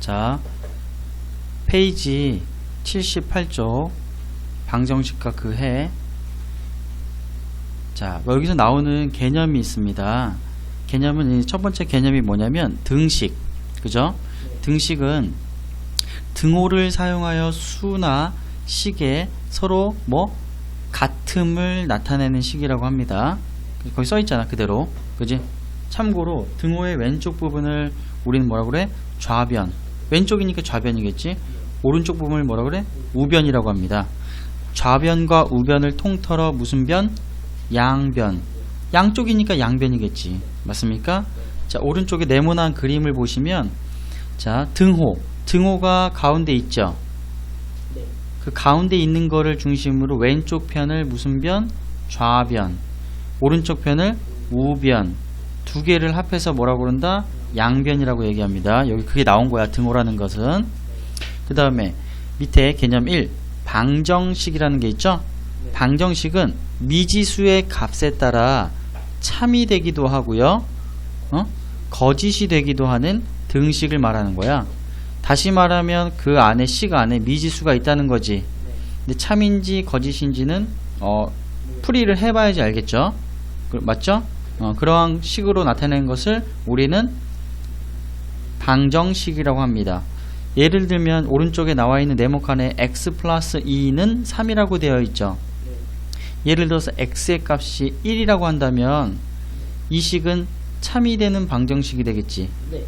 자, 페이지 78쪽 방정식과 그 해. 자, 여기서 나오는 개념이 있습니다. 개념은 이첫 번째 개념이 뭐냐면 등식. 그죠? 등식은 등호를 사용하여 수나 식에 서로 뭐 같음을 나타내는 식이라고 합니다. 거기 써 있잖아, 그대로. 그지? 참고로 등호의 왼쪽 부분을 우리는 뭐라 그래? 좌변. 왼쪽이니까 좌변이겠지? 오른쪽 부분을 뭐라 그래? 우변이라고 합니다. 좌변과 우변을 통틀어 무슨 변? 양변. 양쪽이니까 양변이겠지. 맞습니까? 자, 오른쪽에 네모난 그림을 보시면 자, 등호. 등호가 가운데 있죠? 네. 그 가운데 있는 거를 중심으로 왼쪽 편을 무슨 변? 좌변. 오른쪽 편을 우변. 두 개를 합해서 뭐라고 그런다? 양변이라고 얘기합니다. 여기 그게 나온 거야. 등호라는 것은. 그 다음에 밑에 개념 1. 방정식이라는 게 있죠? 네. 방정식은 미지수의 값에 따라 참이 되기도 하고요. 어? 거짓이 되기도 하는 등식을 말하는 거야. 다시 말하면 그 안에 식 안에 미지수가 있다는 거지. 네. 근데 참인지 거짓인지는 어, 풀이를 해봐야지 알겠죠. 그- 맞죠? 어, 그러한 식으로 나타내는 것을 우리는 방정식이라고 합니다. 예를 들면 오른쪽에 나와 있는 네모칸에 x 플러스 2는 3이라고 되어 있죠. 네. 예를 들어서 x의 값이 1이라고 한다면 이 식은 참이 되는 방정식이 되겠지. 네.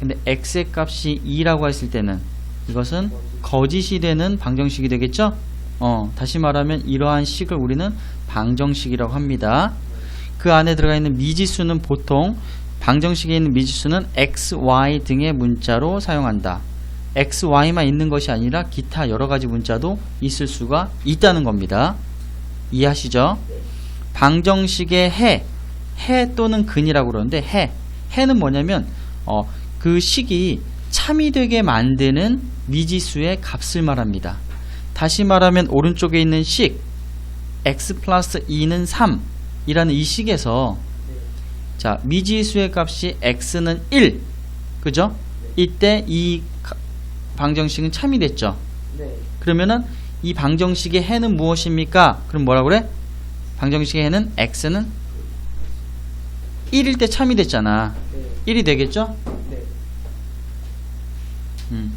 근데 x의 값이 2라고 했을 때는 이것은 거짓이 되는 방정식이 되겠죠? 어, 다시 말하면 이러한 식을 우리는 방정식이라고 합니다. 그 안에 들어가 있는 미지수는 보통 방정식에 있는 미지수는 x, y 등의 문자로 사용한다. x, y만 있는 것이 아니라 기타 여러 가지 문자도 있을 수가 있다는 겁니다. 이해하시죠? 방정식의 해, 해 또는 근이라고 그러는데 해, 해는 뭐냐면 어, 그 식이 참이 되게 만드는 미지수의 값을 말합니다. 다시 말하면 오른쪽에 있는 식 x 플러스 2는 3 이라는 이 식에서 자 미지수의 값이 x는 1 그죠? 이때 이 가- 방정식은 참이 됐죠. 네. 그러면은 이 방정식의 해는 무엇입니까? 그럼 뭐라 그래? 방정식의 해는 x는 1일 때 참이 됐잖아. 네. 1이 되겠죠? 네. 음.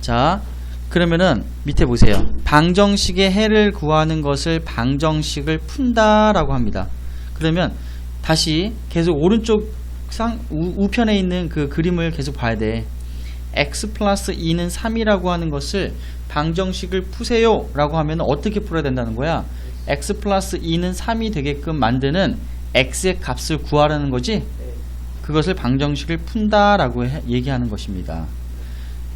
자, 그러면은 밑에 보세요. 방정식의 해를 구하는 것을 방정식을 푼다라고 합니다. 그러면 다시 계속 오른쪽 상 우, 우편에 있는 그 그림을 계속 봐야 돼. x 플러스 2는 3이라고 하는 것을 방정식을 푸세요 라고 하면 어떻게 풀어야 된다는 거야? x 플러스 2는 3이 되게끔 만드는 x의 값을 구하라는 거지? 네. 그것을 방정식을 푼다 라고 해- 얘기하는 것입니다.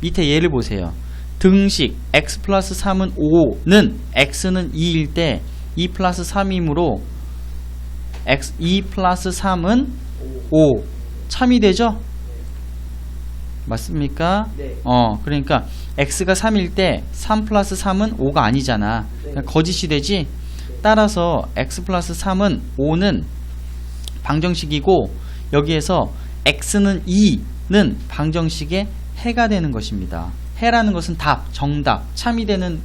밑에 예를 보세요. 등식 x 플러스 3은 5는 x는 2일 때 2 플러스 3이므로 x 2 플러스 3은 5 참이 되죠? 맞습니까? 네. 어 그러니까 x가 3일 때 3 플러스 3은 5가 아니잖아. 그러니까 거짓이 되지. 따라서 x 플러스 3은 5는 방정식이고 여기에서 x는 2는 방정식의 해가 되는 것입니다. 해라는 것은 답, 정답, 참이 되는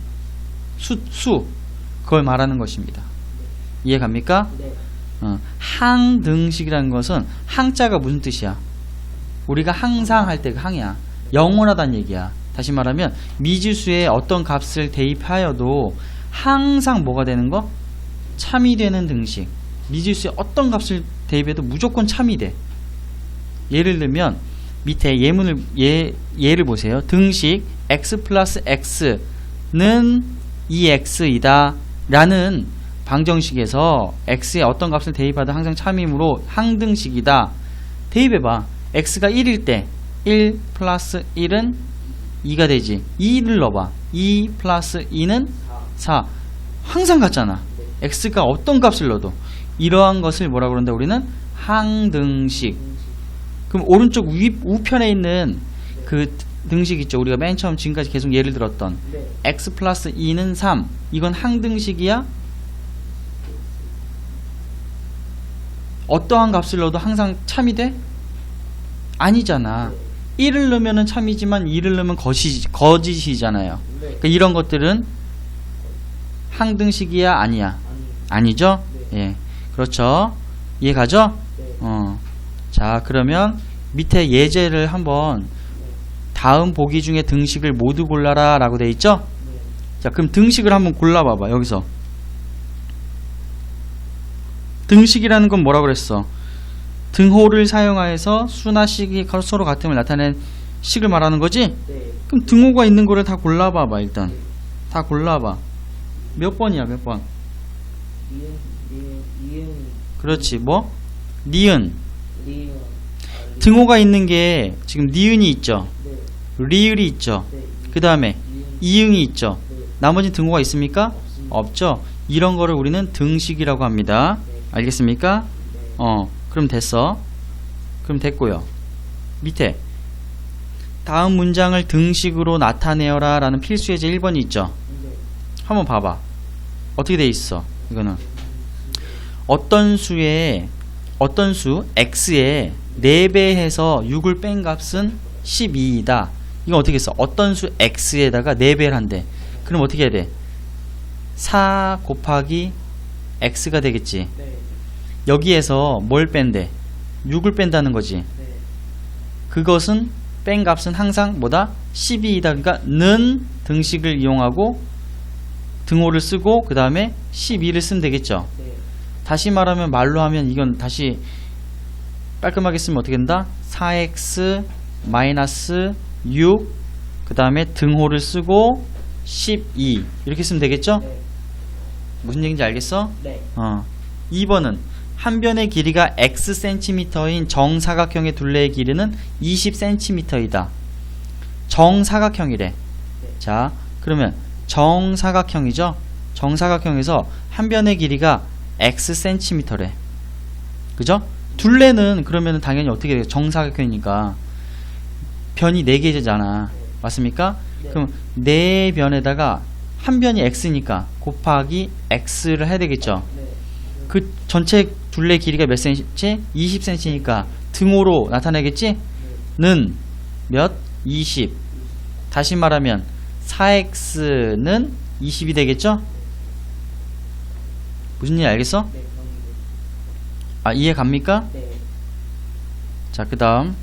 수, 수 그걸 말하는 것입니다. 이해 갑니까? 네. 어, 항등식이라는 것은 항자가 무슨 뜻이야? 우리가 항상 할 때 그 항이야. 영원하다는 얘기야. 다시 말하면 미지수에 어떤 값을 대입하여도 항상 뭐가 되는 거? 참이 되는 등식. 미지수에 어떤 값을 대입해도 무조건 참이 돼. 예를 들면 밑에 예문을 예 예를 보세요. 등식 x 플러스 x는 2x이다 라는 방정식에서 x에 어떤 값을 대입하도 항상 참이므로 항등식이다. 대입해봐. x가 1일 때 1 플러스 1은 2가 되지. 2를 넣어봐. 2 플러스 2는 4. 항상 같잖아. x가 어떤 값을 넣어도. 이러한 것을 뭐라 그러는데 우리는 항등식. 그럼 오른쪽 위, 우편에 있는 그 등식 있죠. 우리가 맨 처음 지금까지 계속 예를 들었던 네. x 플러스 2는 3. 이건 항등식이야? 어떠한 값을 넣어도 항상 참이 돼? 아니잖아. 1을 넣으면 참이지만 2를 넣으면 거시, 거짓이잖아요. 네. 그러니까 이런 것들은 항등식이야 아니야? 아니. 아니죠? 네. 예. 그렇죠. 이해 가죠? 네. 어. 자, 그러면 밑에 예제를 한번 다음 보기 중에 등식을 모두 골라라 라고 돼 있죠? 네. 자, 그럼 등식을 한번 골라봐봐, 여기서. 등식이라는 건 뭐라 그랬어? 등호를 사용하여서 수나 식이 서로 같음을 나타낸 식을 말하는 거지? 네. 그럼 등호가 있는 거를 다 골라봐봐, 일단. 다 골라봐. 몇 번이야, 몇 번? 이응, 이응, 이응, 그렇지, 뭐? 니은. 리응. 아, 리- 등호가 있는 게 지금 니은이 있죠? 네. 리을이 있죠? 네. 그 다음에 이응. 이응이 있죠? 네. 나머지 등호가 있습니까? 없습니다. 없죠? 이런 거를 우리는 등식이라고 합니다. 네. 알겠습니까? 네. 어, 그럼 됐어. 그럼 됐고요. 밑에 다음 문장을 등식으로 나타내어라 라는 필수 예제 1번이 있죠? 네. 한번 봐봐. 어떻게 돼 있어? 이거는 어떤 수에 어떤 수 x에 4배 해서 6을 뺀 값은 12이다. 이건 어떻게 했어? 어떤 수 x에다가 4배를 한대. 그럼 어떻게 해야 돼? 4 곱하기 x가 되겠지. 네. 여기에서 뭘 뺀대? 6을 뺀다는 거지. 네. 그것은 뺀 값은 항상 뭐다? 12이다. 그러니까 는 등식을 이용하고 등호를 쓰고 그 다음에 12를 쓰면 되겠죠. 네. 다시 말하면 말로 하면 이건 다시 깔끔하게 쓰면 어떻게 된다? 4x 마이너스 6 그 다음에 등호를 쓰고 12 이렇게 쓰면 되겠죠? 네. 무슨 얘기인지 알겠어? 네. 어. 2번은 한 변의 길이가 x 센티미터인 정사각형의 둘레의 길이는 20cm이다. 정사각형이래. 자, 그러면 정사각형이죠? 정사각형에서 한 변의 길이가 x 센티미터래. 그죠? 둘레는 그러면 당연히 어떻게 돼요? 정사각형이니까 변이 4개잖아. 맞습니까? 네. 그럼 네 변에다가 한 변이 x니까 곱하기 x를 해야 되겠죠. 네. 그 전체 둘레 길이가 몇 cm? 20cm니까 등호로 나타내겠지? 는 몇? 20. 다시 말하면 4x는 20이 되겠죠? 무슨 일 알겠어? 네. 아 이해 갑니까? 네. 자, 그 다음.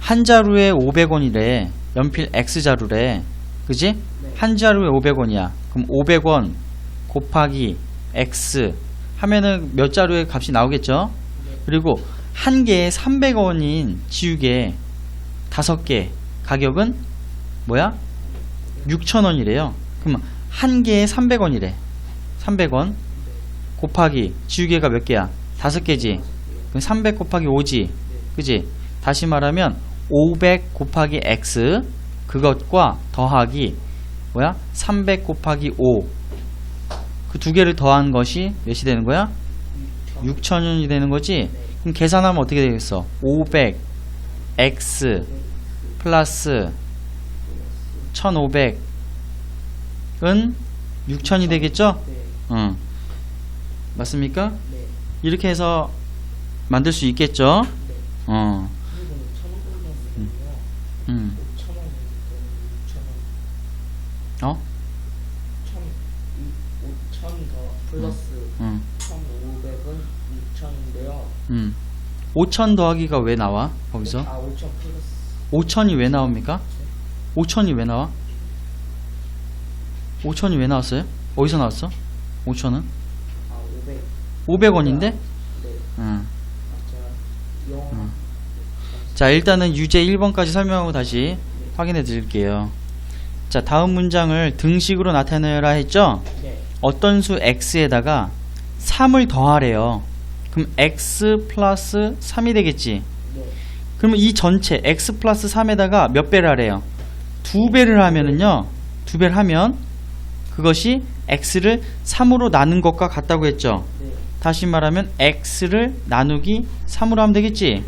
한 자루에 500원이래. 연필 X자루래. 그지? 네. 한 자루에 500원이야. 그럼 500원 곱하기 X 하면은 몇 자루의 값이 나오겠죠? 네. 그리고 한 개에 300원인 지우개 다섯 개 가격은 뭐야? 6,000원이래요. 그럼 한 개에 300원이래. 300원 곱하기 지우개가 몇 개야? 다섯 개지. 그럼 300 곱하기 5지. 그지? 다시 말하면 500 곱하기 x 그것과 더하기 뭐야? 300 곱하기 5. 그 두 개를 더한 것이 몇이 되는 거야? 6,000원이 되는 거지? 그럼 계산하면 어떻게 되겠어? 500 x 플러스 1,500은 6,000이 되겠죠? 네. 응. 맞습니까? 네. 이렇게 해서 만들 수 있겠죠? 네. 어. 음. 5천 원이니까 6천 원. 어? 천, 5천 더 플러스 응. 1,500은 6천인데요. 음. 5천 더하기가 왜 나와? 거기서? 아, 5천 플러스 5천이 왜 나옵니까? 5천이 왜 나와? 5천이 왜 나왔어요? 어디서 나왔어? 5천은? 아, 500. 500원인데? 네. 응. 아, 영어 음. 자, 일단은 유제 1번까지 설명하고 다시 확인해 드릴게요. 자, 다음 문장을 등식으로 나타내라 했죠? 네. 어떤 수 x에다가 3을 더하래요. 그럼 x 플러스 3이 되겠지? 네. 그러면 이 전체 x 플러스 3에다가 몇 배를 하래요? 두 배를 하면은요, 두 배를 하면 그것이 x를 3으로 나눈 것과 같다고 했죠. 네. 다시 말하면 x를 나누기 3으로 하면 되겠지.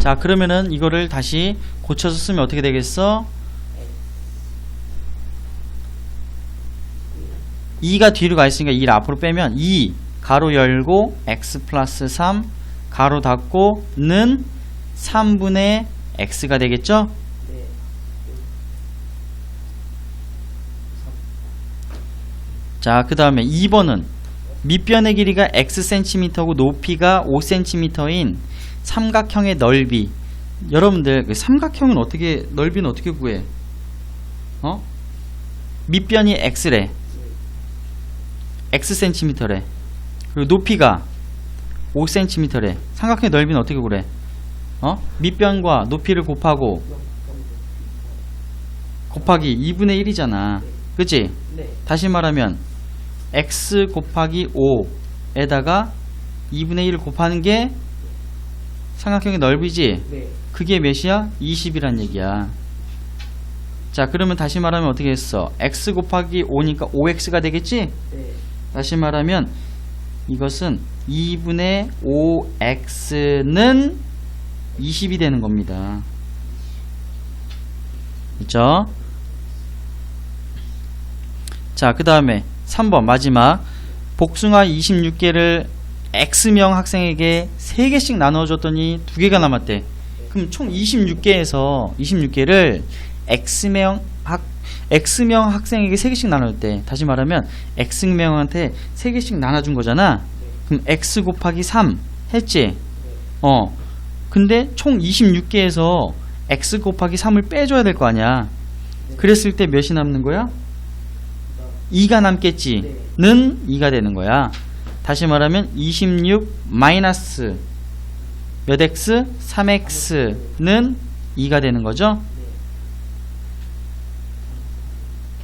자, 그러면은 이거를 다시 고쳐서 쓰면 어떻게 되겠어? 2가 뒤로 가 있으니까 2를 앞으로 빼면 2 가로 열고 x 플러스 3 가로 닫고 는 3분의 x가 되겠죠? 네. 자, 그 다음에 2번은 밑변의 길이가 xcm고 높이가 5cm인 삼각형의 넓이. 여러분들, 그 삼각형은 어떻게, 넓이는 어떻게 구해? 어? 밑변이 x래. Xcm래. 그리고 높이가 5cm래. 삼각형의 넓이는 어떻게 구해? 어? 밑변과 높이를 곱하고 곱하기 2분의 1이잖아. 그치? 네. 다시 말하면 x 곱하기 5에다가 2분의 1을 곱하는 게 삼각형의 넓이지 네. 그게 몇이야? 20이란 얘기야 자 그러면 다시 말하면 어떻게 했어 x 곱하기 5니까 5x가 되겠지? 네. 다시 말하면 이것은 2분의 5x는 20이 되는 겁니다 그쵸? 자, 그 다음에 3번 마지막 복숭아 26개를 X명 학생에게 3개씩 나눠줬더니 2개가 남았대. 그럼 총 26개에서 26개를 X명 학 X명 학생에게 3개씩 나눠줬대. 다시 말하면 X명한테 3개씩 나눠준 거잖아. 그럼 X 곱하기 3 했지? 어. 근데 총 26개에서 X 곱하기 3을 빼줘야 될 거 아니야. 그랬을 때 몇이 남는 거야? 2가 남겠지. 네. 는 2가 되는 거야. 다시 말하면 26 마이너스 몇 x? 3x는 2가 되는 거죠.